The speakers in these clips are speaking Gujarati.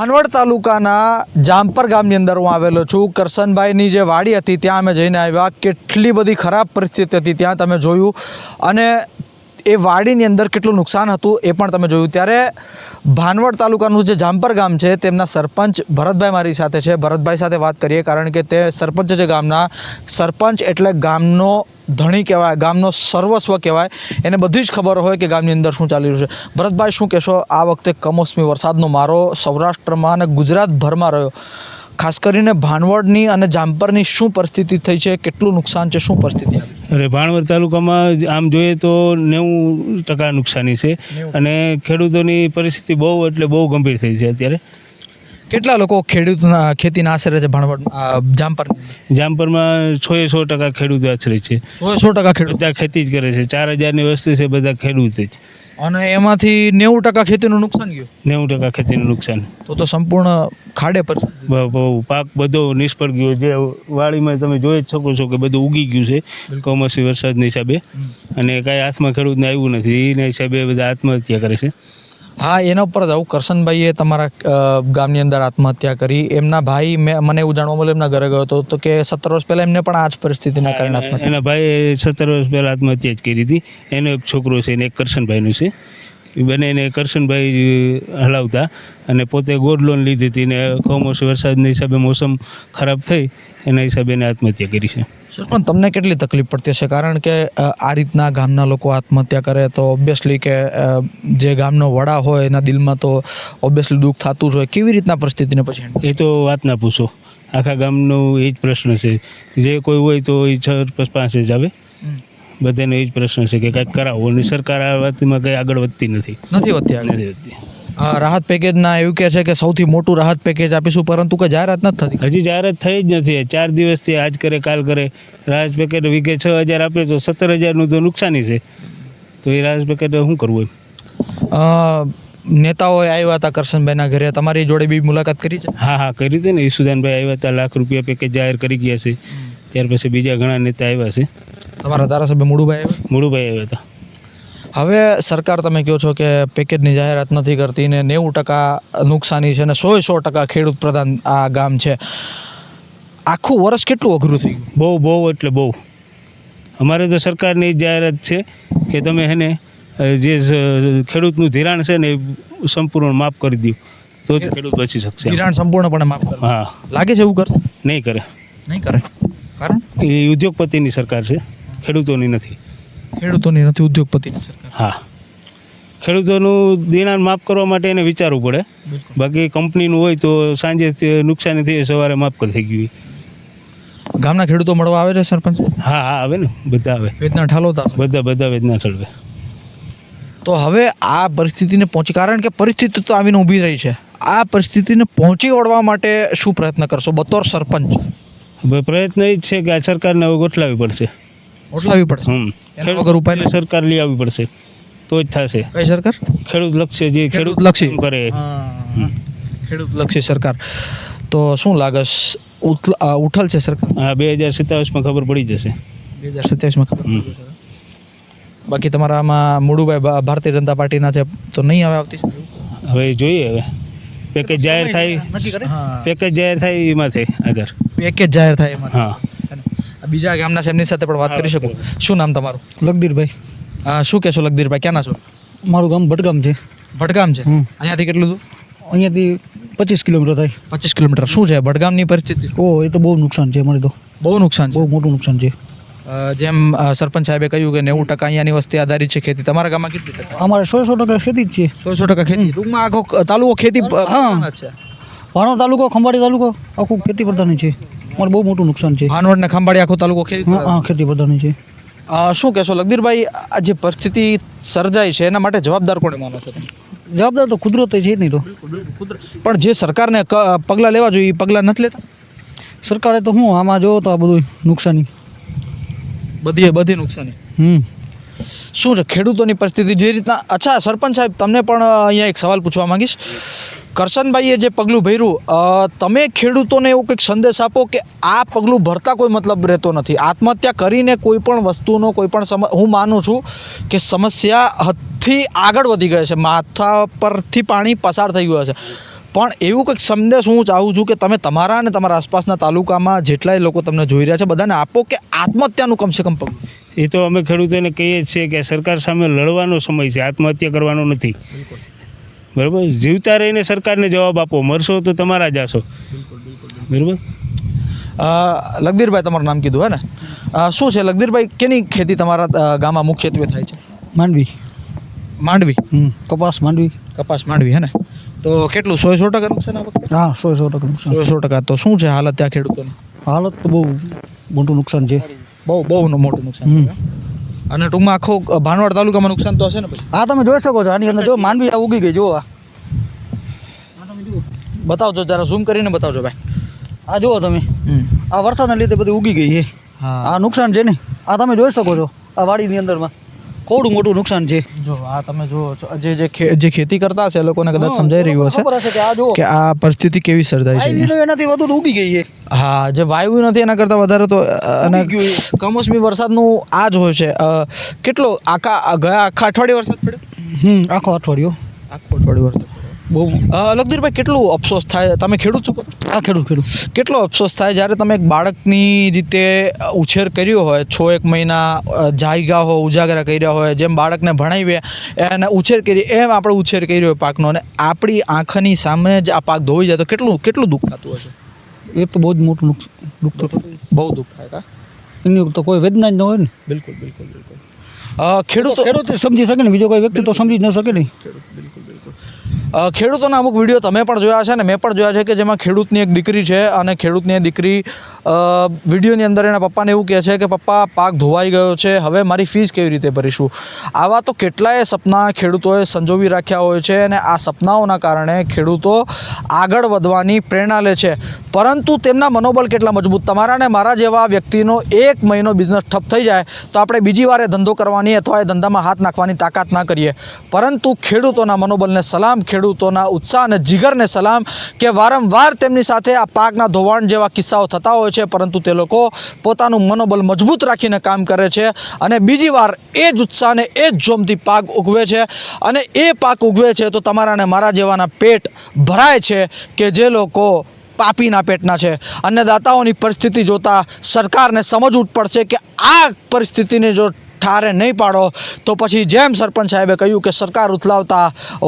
ભાનવડ તાલુકાના જામપર ગામની અંદર હું આવેલો છું. કરશનભાઈની જે વાડી હતી, ત્યાં અમે જઈને આવ્યા. કેટલી બધી ખરાબ પરિસ્થિતિ હતી, ત્યાં તમે જોયું. અને એ વાડીની અંદર કેટલું નુકસાન હતું એ પણ તમે જોયું. ત્યારે ભાનવડ તાલુકાનું જે જામપર ગામ છે, તેમના સરપંચ ભરતભાઈ મારી સાથે છે. ભરતભાઈ સાથે વાત કરીએ, કારણ કે તે સરપંચ છે ગામના. સરપંચ એટલે ગામનો ધણી કહેવાય, ગામનો સર્વસ્વ કહેવાય. એને બધી જ ખબર હોય કે ગામની અંદર શું ચાલી રહ્યું છે. ભરતભાઈ, શું કહેશો? આ વખતે કમોસમી વરસાદનો મારો સૌરાષ્ટ્રમાં અને ગુજરાતભરમાં રહ્યો. ખાસ કરીને ભાનવડની અને જામપરની શું પરિસ્થિતિ થઈ છે, કેટલું નુકસાન છે, શું પરિસ્થિતિ આવી? અરે ભાણવડ તાલુકામાં આમ જોઈએ તો નેવું ટકા નુકસાની છે અને ખેડૂતોની પરિસ્થિતિ બહુ એટલે બહુ ગંભીર થઈ છે અત્યારે. કેટલા લોકો ખેડૂતના ખેતીના આશરે છે ભાણવડ જામપર જામપરમાં સો એ સો ટકા ખેડૂતો આશરે છે. સો સો ટકા ખેડૂત. બધા ખેતી જ કરે છે. ચાર હજારની વસ્તુ છે બધા ખેડૂત જ. અને એમાંથી નેવું ટકા ખેતીનું નુકસાન ગયું? નેવું ટકા ખેતીનું નુકસાન. તો તો સંપૂર્ણ ખાડે પર બહુ પાક બધો નિષ્ફળ ગયો. જે વાડીમાં તમે જોઈ જ શકો છો કે બધું ઉગી ગયું છે કમોસમી વરસાદના હિસાબે. અને કાંઈ હાથમાં ખેડૂતને આવ્યું નથી. એના હિસાબે બધા આત્મહત્યા કરે છે. હા એના ઉપર જ આવું. કરશનભાઈએ તમારા ગામની અંદર આત્મહત્યા કરી. એમના ભાઈ મેં મને એવું જાણવા મળ્યું એમના ઘરે ગયો હતો. તો કે સત્તર વર્ષ પહેલાં એમને પણ આ જ પરિસ્થિતિના કારણે આત્મહત્યા એના ભાઈ સત્તર વર્ષ પહેલાં આત્મહત્યા જ કરી હતી. એનો એક છોકરો છે ને એક કરશનભાઈનું છે. એ બંનેને કરશનભાઈ હલાવતા અને પોતે ગોલ્ડ લોન લીધી હતી ને કમોસમી વરસાદના હિસાબે મોસમ ખરાબ થઈ એના હિસાબે એને આત્મહત્યા કરી છે. સર પણ તમને કેટલી તકલીફ પડતી હશે? કારણ કે આ રીતના ગામના લોકો આત્મહત્યા કરે તો ઓબ્વિયસલી કે જે ગામનો વડા હોય એના દિલમાં તો ઓબ્વિયસલી દુઃખ થતું જ હોય. કેવી રીતના પરિસ્થિતિને પછી એ તો વાત ના પૂછો. આખા ગામનો એ જ પ્રશ્ન છે. જે કોઈ હોય તો એ છ પાસે જ આવે. બધાનો એ જ પ્રશ્ન છે કે કંઈક કરાવો. અને સરકાર આ વાતમાં કંઈ આગળ વધતી નથી. નથી વધતી આગળ. નથી વધતી. આ રાહત પેકેજના એવું કહે છે કે સૌથી મોટું રાહત પેકેજ આપીશું પરંતુ કે જાહેરાત નથી થતી. હજી જાહેરાત થઈ જ નથી. ચાર દિવસથી આજ કરે કાલ કરે. રાહત પેકેટ વીઘે છ હજાર આપે તો સત્તર હજારનું તો નુકસાની છે. તો એ રાહત પેકેટ શું કરવું એમ? નેતાઓએ આવ્યા હતા કરશનભાઈના ઘરે. તમારી જોડે બી મુલાકાત કરી છે? હા હા કરી હતી ને. ઈસુદાનભાઈ આવ્યા હતા લાખ રૂપિયા પેકેજ જાહેર કરી ગયા છે. ત્યાર પછી બીજા ઘણા નેતા આવ્યા છે. તમારા ધારાસભ્ય મુળુભાઈ આવ્યા? મુળુભાઈ આવ્યા હતા. હવે સરકાર તમે કહો છો કે પેકેજની જાહેરાત નથી કરતી ને નેવું ટકા નુકસાની છે ને સો સો ટકા ખેડૂત પ્રધાન આ ગામ છે. આખું વર્ષ કેટલું અઘરું થયું બહુ બહુ એટલે બહુ. અમારે તો સરકારની જાહેરાત છે કે તમે એને જે ખેડૂતનું ધિરાણ છે ને સંપૂર્ણ માફ કરી દઉં તો જ ખેડૂત બચી શકશે. ધિરાણ સંપૂર્ણપણે માફ હા. લાગે છે એવું કરશે? નહીં કરે. નહીં કરે? કારણ? એ ઉદ્યોગપતિની સરકાર છે. ખેડૂતોની નથી. ખેડૂતોની નથી ઉદ્યોગપતિની સરકાર. હા. ખેડૂતોનું દેણાણ માફ કરવા માટે એને વિચારવું પડે. બાકી કંપનીનું હોય તો સાંજે નુકસાની થઈ સવારે માફ કરી થઈ ગયું. ગામના ખેડૂતો મળવા આવે છે સરપંચ? હા હા આવે ને. બધા આવે. વેદના ઠાલવતા બધા બધા વેદના ઠાલવે. તો હવે આ પરિસ્થિતિને પહોંચી કારણ કે પરિસ્થિતિ તો આવીને ઊભી રહી છે. આ પરિસ્થિતિને પહોંચી વળવા માટે શું પ્રયત્ન કરશો? બતોર સરપંચ. હવે પ્રયત્ન એ જ છે કે આ સરકારને હવે ગોઠલાવી પડશે. ગોઠલાવી પડશે? હમ. વગર ઉપાય સરકાર લઈ આવવી પડશે. તો જ થશે. કઈ સરકાર? ખેડૂત લક્ષ્ય જે ખેડૂત લક્ષી. કરે. ખેડૂત લક્ષી સરકાર. તો શું લાગે? ઉઠલ છે સરકાર? હા બે હજાર સત્તાવીસમાં ખબર પડી જશે. બે હજાર સત્યાવીસમાં ખબર પડી જશે. બાકી તમારામાં મુળુભાઈ ભારતીય જનતા પાર્ટીના છે તો નહીં આવે આવતી? હવે જોઈએ હવે. પેકેજ જાહેર થાય. પેકેજ જાહેર થાય એમાં થાય આધાર પેકેજ જાહેર થાય એમાં. હા. બીજા ગામના સાહેબની સાથે પણ વાત કરી શકું. શું નામ તમારું? લગદીરભાઈ. હા શું કહેશો લગદીરભાઈ? ક્યાંના છો? મારું ગામ ભટગામ છે. ભટગામ છે? હમ. અહીંયાથી કેટલું દૂર? અહીંયાથી પચીસ કિલોમીટર થાય. પચીસ કિલોમીટર. શું છે? ભટગામની પરિસ્થિતિ? ઓ એ તો બહુ નુકસાન છે અમારે તો. બહુ નુકસાન છે? બહુ મોટું નુકસાન છે. જેમ સરપંચ સાહેબે કહ્યું કે નેવું ટકા અહીંયાની વસ્તી આધારિત છે ખેતી. તમારા ગામમાં કેટલી ટકા? અમારે સો સો ટકા ખેતી જ છે. સો સો ટકા ખેતી. ટૂંકમાં આખો તાલુકો ખેતી હા. છે. ભાણો તાલુકો ખંભાળી તાલુકો? આખું ખેતી પ્રધાન છે. અમારે બહુ મોટું નુકસાન છે. ભાનવડ ને ખંભાળી આખો તાલુકો ખેતી હા ખેતી પ્રધાન છે. શું કહેશો? લગદીરભાઈ આ જે પરિસ્થિતિ સર્જાઈ છે એના માટે જવાબદાર કોને માનો છો જવાબદાર તો કુદરત છે જ નહીં તો. પણ જે સરકારને પગલાં લેવા જોઈએ એ પગલાં નથી લેતા? સરકારે તો હું આમાં જોવો તો આ બધું નુકસાની. બધી બધી નુકસાની? હમ. શું છે ખેડૂતોની પરિસ્થિતિ જે રીતના? અચ્છા સરપંચ સાહેબ તમને પણ અહીંયા એક સવાલ પૂછવા માંગીશ. કરશનભાઈએ જે પગલું ભર્યું તમે ખેડૂતોને એવો કંઈક સંદેશ આપો કે આ પગલું ભરતા કોઈ મતલબ રહેતો નથી. આત્મહત્યા કરીને કોઈ પણ વસ્તુનો, કોઈ પણ સમ હું માનું છું કે સમસ્યા હદથી આગળ વધી ગઈ છે. માથા પરથી પાણી પસાર થઈ ગયું છે પણ એવું કંઈક સંદેશ હું ચાહું છું કે તમે તમારા અને તમારા આસપાસના તાલુકામાં જેટલાય લોકો તમને જોઈ રહ્યા છે, બધાને આપો કે આત્મહત્યાનું કમસે કમ પગલું. એ તો અમે ખેડૂતોને કહીએ છીએ કે સરકાર સામે લડવાનો સમય છે. આત્મહત્યા કરવાનો નથી. બરાબર? જીવતા રહીને સરકારને જવાબ આપો. મરશો તો તમારા જ આશો. બરાબર? અ, લગદીરભાઈ તમારું નામ કીધું હે ને? શું છે? લગદીરભાઈ કેની ખેતી તમારા ગામમાં મુખ્યત્વે થાય છે? માંડવી. માંડવી? હમ. કપાસ માંડવી. કપાસ માંડવી હે ને? તો કેટલું? સો સો ટકા નુકસાન આ વખતે? હા સો સો ટકા નુકસાન. સો સો ટકા. તો શું છે હાલત ત્યાં ખેડૂતોની? હાલત તો બહુ મોટું નુકસાન છે. બહુ બહુ મોટું નુકસાન. અને ટૂંકમાં આખો ભાનવાડ તાલુકામાં નુકસાન તો હશે ને પછી? આ તમે જોઈ શકો છો. આની અંદર જો માનવી આ ઉગી ગઈ જુઓ આ. બતાવજો જરા ઝૂમ કરીને બતાવજો ભાઈ. આ જુઓ તમે. આ વરસાદના લીધે બધી ઉગી ગઈ છે. હા. આ નુકસાન છે ને? આ તમે જોઈ શકો છો આ વાડીની અંદરમાં. કોવડું મોટું નુકસાન છે. જો આ તમે જુઓ છો જે જે જે ખેતી કરતા હશે એ લોકોને કદાચ સમજાઈ રહ્યું હશે કે આ પરિસ્થિતિ કેવી સર્જાય છે એનાથી વધુ ઉગી ગઈ છે. હા જે વાયુ નથી એના કરતાં વધારે તો અને કમોસમી વરસાદનું આ જ હોય છે. કેટલો આખા ગયા આખા અઠવાડિયે વરસાદ પડ્યો? હમ આખો અઠવાડિયો. આખો અઠવાડિયું વરસાદ બહુ. અ, કેટલું અફસોસ થાય? તમે ખેડૂત છો? હા આ ખેડૂત ખેડૂત. કેટલો અફસોસ થાય જ્યારે તમે એક બાળકની રીતે ઉછેર કર્યો હોય? છ એક મહિના જાયગા હો ઉજાગરા કર્યા હોય જેમ બાળકને ભણાવીએ એને ઉછેર કરી એમ આપણે ઉછેર કર્યો હોય પાકનો. અને આપણી આંખની સામે જ આ પાક ધોઈ જાય તો કેટલું કેટલું દુઃખ થતું હશે? એ તો બહુ જ મોટું દુઃખ થતું બહુ દુઃખ થાય કા? એની તો કોઈ વેદના જ ન હોય ને. બિલકુલ બિલકુલ બિલકુલ. ખેડૂતો ખેડૂત સમજી શકે ને બીજો કોઈ વ્યક્તિ તો સમજી જ ન શકે બિલકુલ અ, ખેડૂતોના અમુક વીડિયો તમે પણ જોયા છે અને મેં પણ જોયા છે કે જેમાં ખેડૂતની એક દીકરી છે અને ખેડૂતની દીકરી વિડીયોની અંદર એના પપ્પાને એવું કહે છે કે, પપ્પા, પાક ધોવાઈ ગયો છે, હવે મારી ફીસ કેવી રીતે ભરીશું? આવા તો કેટલાય સપના ખેડૂતોએ સંજોવી રાખ્યા હોય છે અને આ સપનાઓના કારણે ખેડૂતો આગળ વધવાની પ્રેરણા લે છે. પરંતુ તેમના મનોબળ કેટલા મજબૂત? તમારા ને મારા જેવા વ્યક્તિનો એક મહિનો બિઝનેસ ઠપ થઈ જાય તો આપણે બીજી વાર ધંધો કરવાની અથવા એ ધંધામાં હાથ નાખવાની તાકાત ના કરીએ. પરંતુ ખેડૂતોના મનોબળને સલામ, ખેડૂતોના ઉત્સાહ અને જીગરને સલામ કે વારંવાર તેમની સાથે આ પાકના ધોવાણ જેવા કિસ્સાઓ થતા હોય છે, પરંતુ તે લોકો પોતાનું મનોબળ મજબૂત રાખીને કામ કરે છે અને બીજી વાર એ જ ઉત્સાહને એ જ જોમથી પાક ઉગવે છે અને એ પાક ઉગવે છે તો તમારા અને મારા જેવાના પેટ ભરાય છે કે જે લોકો પાપીના પેટના છે. અન્નદાતાઓની પરિસ્થિતિ જોતાં સરકારને સમજવું જ પડશે કે આ પરિસ્થિતિને જો ઠારે નહીં પાડો, તો પછી જેમ સરપંચ સાહેબે કહ્યું કે સરકાર ઉથલાવતા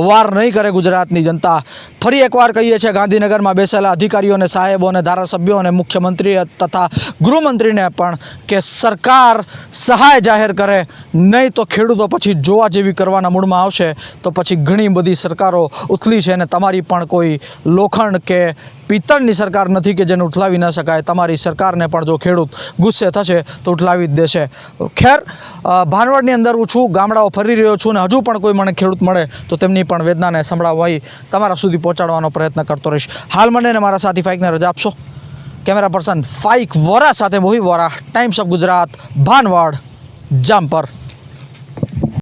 વાર નહીં કરે ગુજરાતની જનતા, ફરી એકવાર કહીએ છીએ ગાંધીનગરમાં બેસેલા અધિકારીઓને, સાહેબોને ધારાસભ્યો અને મુખ્યમંત્રી તથા ગૃહમંત્રીને પણ કે સરકાર સહાય જાહેર કરે, નહીં તો ખેડૂતો પછી જોવા જેવી કરવાના મૂડમાં આવશે, તો પછી ઘણી બધી સરકારો ઉથલી છે અને તમારી પણ કોઈ લોખંડ કે પિત્તળની સરકાર નથી કે જેને ઉઠલાવી ન શકાય, તમારી સરકારને પણ જો ખેડૂત ગુસ્સે થશે તો ઉઠલાવી જ દેશે. ખેર ભાનવડની અંદર હું છું, ગામડાઓ ફરી રહ્યો છું અને હજુ પણ કોઈ મને ખેડૂત મળે તો તેમની પણ વેદનાને સંભળાવવા તમારા સુધી પહોંચાડવાનો પ્રયત્ન કરતો રહીશ. હાલ મને અને મારા સાથી ફાઇકને રજા આપશો? કેમેરા પર્સન ફાઇક વોરા સાથે મોહી વોરા, ટાઈમ્સ ઓફ ગુજરાત, ભાનવડ, જામપર.